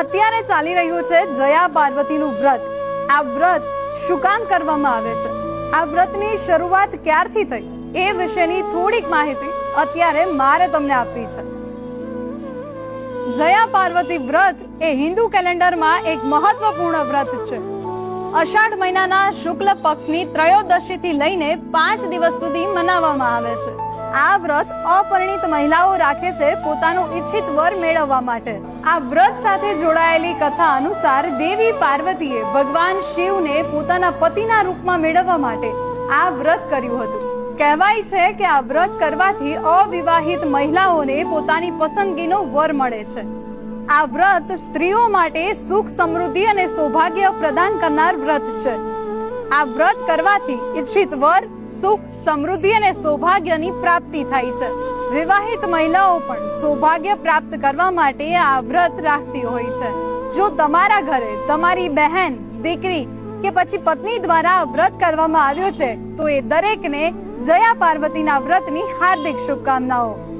અત્યારે ચાલી રહ્યું છે જયા પાર્વતીનું વ્રત. આ વ્રત શું કરવામાં આવે છે? આ વ્રતની શરૂઆત ક્યારથી થઈ? એ વિશેની થોડીક માહિતી અત્યારે મારે તમને આપવી છે. જયા પાર્વતી વ્રત એ હિન્દુ કેલેન્ડરમાં એક મહત્વપૂર્ણ વ્રત છે. અષાઢ મહિનાના શુક્લ પક્ષની ત્રયોદશીથી લઈને પાંચ દિવસ સુધી મનાવવામાં આવે છે. આ વ્રત અપરિણિત મહિલાઓ રાખે છે પોતાનું ઈચ્છિત વર મેળવવા માટે. આ વ્રત સાથે જોડાયેલી કથા અનુસાર દેવી પાર્વતીએ ભગવાન શિવને પોતાના પતિના રૂપમાં મેળવવા માટે આ વ્રત કર્યું હતું. કહેવાય છે કે આ વ્રત કરવાથી અવિવાહિત મહિલાઓને પોતાની પસંદગીનો વર મળે છે. આ વ્રત સ્ત્રીઓ માટે સુખ, સમૃદ્ધિ અને સૌભાગ્ય પ્રદાન કરનાર વ્રત છે. આ વ્રત કરવાથી ઈચ્છિત વર સુખ, સમૃદ્ધિ અને સૌભાગ્યની પ્રાપ્તિ થાય છે. વિવાહિત મહિલાઓ પણ સૌભાગ્ય પ્રાપ્ત કરવા માટે આ વ્રત રાખતી હોય છે. જો તમારા ઘરે તમારી બહેન, દીકરી કે પછી પત્ની દ્વારા વ્રત કરવામાં આવ્યો છે, તો એ દરેકને જયા પાર્વતીના વ્રતની હાર્દિક શુભકામનાઓ.